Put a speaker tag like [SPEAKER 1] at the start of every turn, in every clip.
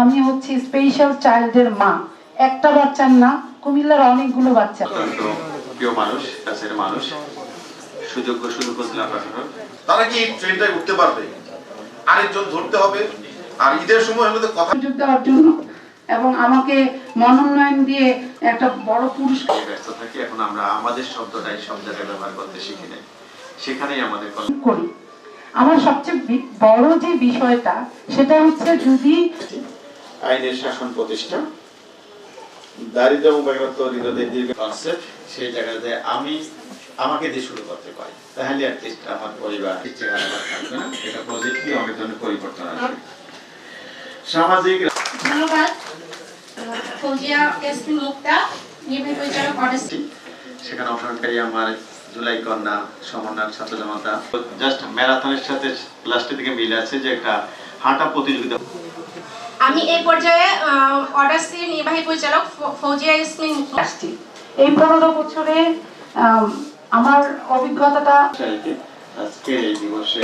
[SPEAKER 1] আমি হচ্ছে স্পেশাল চাইল্ডের মা। একটা বাচ্চার না কুমিল্লার অনেকগুলো বাচ্চা।
[SPEAKER 2] প্রিয় মানুষ কাছের মানুষ সুযোগ্য প্রশাসক।
[SPEAKER 3] তারা কি ট্রেনটায় উঠতে পারবে? আরেকজন ধরতে হবে। আর ঈদের সময় হলে তো কথা
[SPEAKER 1] সুযোগ দেওয়ার জন্য এবং আমাকে মনোনয়ন দিয়ে একটা বড় পুরস্কার
[SPEAKER 2] ব্যস্ত থাকি এখন আমরা আমাদের শব্দটাই সব জায়গায় ব্যবহার করতে শিখি নাই। সেখানেই আমাদের
[SPEAKER 1] করি। আমার সবচেয়ে বড় যে বিষয়টা সেটা হচ্ছে যদি
[SPEAKER 2] আইনের শাসন প্রতিষ্ঠা দারিদ্র এবং বেকারত্ব নিরোধের দীর্ঘ কনসেপ্ট সেই জায়গাতে আমি আমাকে দিয়ে শুরু করতে পারি। তাহলে অ্যাটলিস্ট আমার পরিবার চেহারা থাকবে না। এটা পজিটিভলি অনেক ধরনের পরিবর্তন আসবে। সামাজিক
[SPEAKER 4] ধন্যবাদ। ফৌজিয়া মুক্তা নির্বাহী পরিচালক
[SPEAKER 2] সেখানে অংশগ্রহণকারী আমার জুলাই কন্যা সমন্বয় ছাত্র জনতা জাস্ট ম্যারাথনের সাথে লাস্টের দিকে মিল আছে যে একটা হাঁটা প্রতিযোগিতা।
[SPEAKER 4] আমি এই পর্যায়ে অডাসির নির্বাহী পরিচালক ফৌজিয়া ইসমিন
[SPEAKER 1] আসছি। এই পনেরো বছরে আমার অভিজ্ঞতাটা
[SPEAKER 2] আজকের এই দিবসে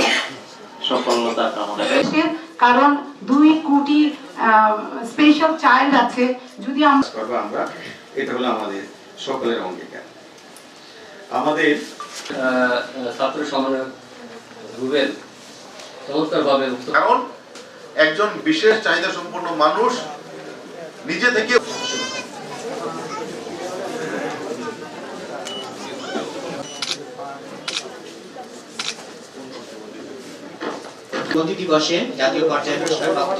[SPEAKER 2] সফলতা কামনা করি।
[SPEAKER 1] কারণ দুই কোটি স্পেশাল চাইল্ড আছে। যদি আমরা
[SPEAKER 2] এটা হলো আমাদের সকলের অঙ্গীকার। আমাদের
[SPEAKER 5] আহ, ছাত্র সমন্বয়ক রুবেল চমৎকারভাবে
[SPEAKER 3] কারণ একজন বিশেষ চাহিদা সম্পন্ন মানুষ নিজে থেকে
[SPEAKER 6] প্রতি দিবসে জাতীয় পর্যায়ে পুরস্কার প্রাপ্ত